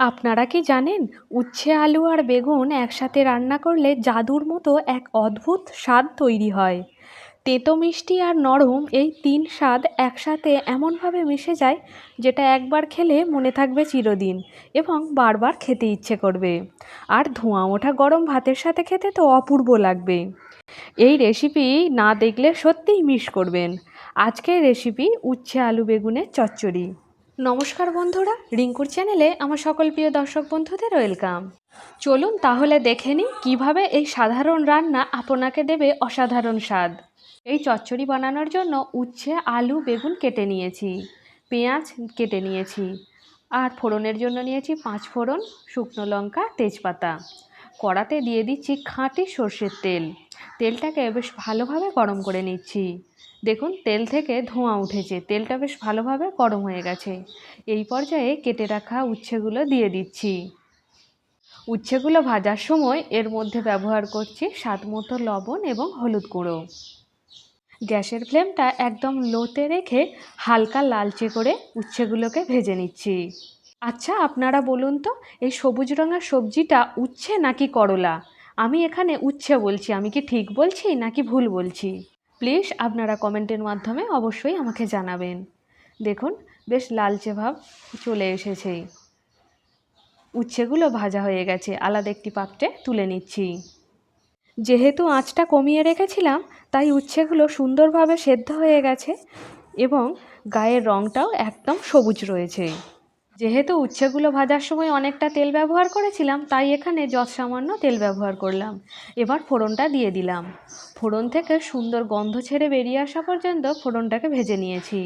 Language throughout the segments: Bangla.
আপনারা কি জানেন, উচ্ছে, আলু আর বেগুন একসাথে রান্না করলে জাদুর মতো এক অদ্ভুত স্বাদ তৈরি হয়। তেঁতো মিষ্টি আর নরম এই তিন স্বাদ একসাথে এমনভাবে মিশে যায় যেটা একবার খেলে মনে থাকবে চিরদিন এবং বারবার খেতে ইচ্ছে করবে। আর ধোঁয়া ওঠা গরম ভাতের সাথে খেতে তো অপূর্ব লাগবে। এই রেসিপি না দেখলে সত্যিই মিস করবেন। আজকের রেসিপি উচ্ছে, আলু, বেগুনের চচ্চড়ি। নমস্কার বন্ধুরা, রিঙ্কুর চ্যানেলে আমার সকল প্রিয় দর্শক বন্ধুদের ওয়েলকাম। চলুন তাহলে দেখে নিই কীভাবে এই সাধারণ রান্না আপনাকে দেবে অসাধারণ স্বাদ। এই চচ্চড়ি বানানোর জন্য উচ্ছে, আলু, বেগুন কেটে নিয়েছি, পেঁয়াজ কেটে নিয়েছি, আর ফোড়নের জন্য নিয়েছি পাঁচ ফোড়ন, শুকনো লঙ্কা, তেজপাতা। কড়াতে দিয়ে দিচ্ছি খাঁটি সর্ষের তেল। তেলটাকে বেশ ভালোভাবে গরম করে নিচ্ছি। দেখুন, তেল থেকে ধোঁয়া উঠেছে। তেলটা বেশ ভালোভাবে গরম হয়ে গেছে। এই পর্যায়ে কেটে রাখা উচ্ছেগুলো দিয়ে দিচ্ছি। উচ্ছেগুলো ভাজার সময় এর মধ্যে ব্যবহার করছি স্বাদ মতো লবণ এবং হলুদ গুঁড়ো। গ্যাসের ফ্লেমটা একদম লোতে রেখে হালকা লালচে করে উচ্ছেগুলোকে ভেজে নিচ্ছি। আচ্ছা আপনারা বলুন তো, এই সবুজ রঙের সবজিটা উচ্ছে নাকি করলা? আমি এখানে উচ্ছে বলছি, আমি কি ঠিক বলছি নাকি ভুল বলছি? প্লিজ আপনারা কমেন্টের মাধ্যমে অবশ্যই আমাকে জানাবেন। দেখুন, বেশ লালচে ভাব চলে এসেছে। উচ্ছেগুলো ভাজা হয়ে গেছে, আলাদা একটি পাত্রে তুলে নিচ্ছি। যেহেতু আঁচটা কমিয়ে রেখেছিলাম, তাই উচ্ছেগুলো সুন্দরভাবে সেদ্ধ হয়ে গেছে এবং গায়ের রঙটাও একদম সবুজ রয়েছে। যেহেতু উচ্ছেগুলো ভাজার সময় অনেকটা তেল ব্যবহার করেছিলাম, তাই এখানে যৎ সামান্য তেল ব্যবহার করলাম। এবার ফোড়নটা দিয়ে দিলাম। ফোড়ন থেকে সুন্দর গন্ধ ছেড়ে বেরিয়ে আসা পর্যন্ত ফোড়নটাকে ভেজে নিয়েছি।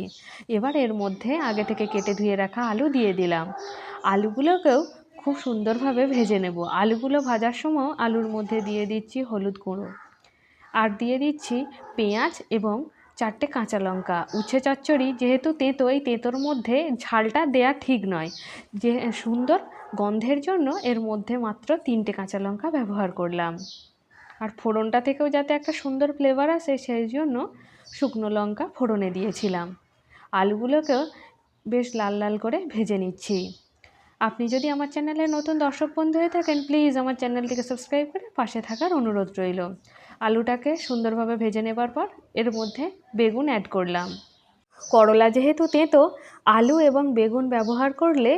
এবার এর মধ্যে আগে থেকে কেটে ধুয়ে রাখা আলু দিয়ে দিলাম। আলুগুলোকেও খুব সুন্দরভাবে ভেজে নেব। আলুগুলো ভাজার সময় আলুর মধ্যে দিয়ে দিচ্ছি হলুদ গুঁড়ো। আর দিয়ে দিচ্ছি পেঁয়াজ এবং চারটে কাঁচা লঙ্কা, উচ্ছে চচ্চড়ি, যেহেতু তেঁতো, এই তেঁতোর মধ্যে ঝালটা দেয়া ঠিক নয়। যে সুন্দর গন্ধের জন্য এর মধ্যে মাত্র তিনটে কাঁচা লঙ্কা ব্যবহার করলাম। আর ফোড়নটা থেকেও যাতে একটা সুন্দর ফ্লেভার আসে, সেই জন্য শুকনো লঙ্কা ফোড়নে দিয়েছিলাম। আলুগুলোকেও বেশ লাল লাল করে ভেজে নিচ্ছি। আপনি যদি আমার চ্যানেলে নতুন দর্শক বন্ধু হয়ে থাকেন প্লিজ আমার চ্যানেলটিকে সাবস্ক্রাইব করে পাশে থাকার অনুরোধ রইল। আলুটাকে সুন্দরভাবে ভেজে নেবার পর এর মধ্যে বেগুন অ্যাড করলাম। করলা যেহেতু তেঁতো, আলু এবং বেগুন ব্যবহার করলে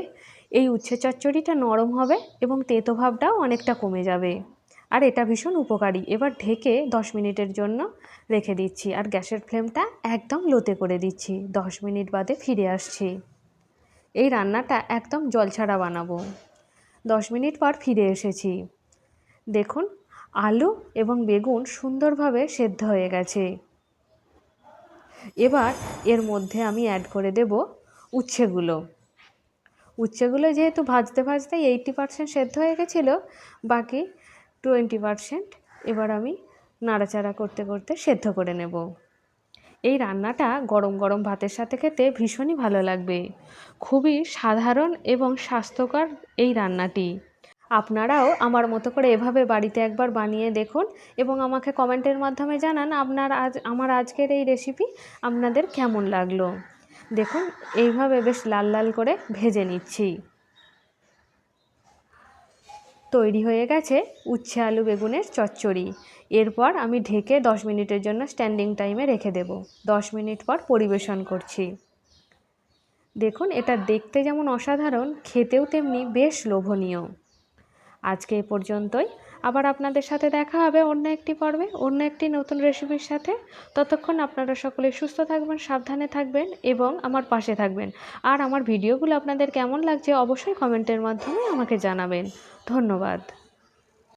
এই উচ্ছে চচ্চড়িটা নরম হবে এবং তেঁতো ভাবটাও অনেকটা কমে যাবে। আর এটা ভীষণ উপকারী। এবার ঢেকে দশ মিনিটের জন্য রেখে দিচ্ছি আর গ্যাসের ফ্লেমটা একদম লোতে করে দিচ্ছি। দশ মিনিট বাদে ফিরে আসছি। এই রান্নাটা একদম জলছাড়া বানাবো। দশ মিনিট পর ফিরে এসেছি। দেখুন আলু এবং বেগুন সুন্দরভাবে সেদ্ধ হয়ে গেছে। এবার এর মধ্যে আমি অ্যাড করে দেব উচ্ছেগুলো। উচ্ছেগুলো যেহেতু ভাজতে ভাজতে এইটি পারসেন্ট সেদ্ধ হয়ে গেছিল, বাকি টোয়েন্টি পারসেন্ট এবার আমি নাড়াচাড়া করতে করতে সেদ্ধ করে নেব। এই রান্নাটা গরম গরম ভাতের সাথে খেতে ভীষণই ভালো লাগবে। খুবই সাধারণ এবং স্বাস্থ্যকর এই রান্নাটি। আপনারাও আমার মতো করে এভাবে বাড়িতে একবার বানিয়ে দেখুন এবং আমাকে কমেন্টের মাধ্যমে জানান আপনার আজ, আমার আজকের এই রেসিপি আপনাদের কেমন লাগল। দেখুন, এইভাবে বেশ লাল লাল করে ভেজে নিচ্ছি। তৈরি হয়ে গেছে উচ্ছে আলু বেগুনের চচ্চড়ি। এরপর আমি ঢেকে দশ মিনিটের জন্য স্ট্যান্ডিং টাইমে রেখে দেব। দশ মিনিট পর পরিবেশন করছি। দেখুন, এটা দেখতে যেমন অসাধারণ, খেতেও তেমনি বেশ লোভনীয়। আজকে এ পর্যন্তই। আবার আপনাদের সাথে দেখা হবে অন্য একটি পর্বে, অন্য একটি নতুন রেসিপির সাথে। ততক্ষণ আপনারা সকলে সুস্থ থাকবেন, সাবধানে থাকবেন এবং আমার পাশে থাকবেন। আর আমার ভিডিওগুলো আপনাদের কেমন লাগছে অবশ্যই কমেন্টের মাধ্যমে আমাকে জানাবেন। ধন্যবাদ।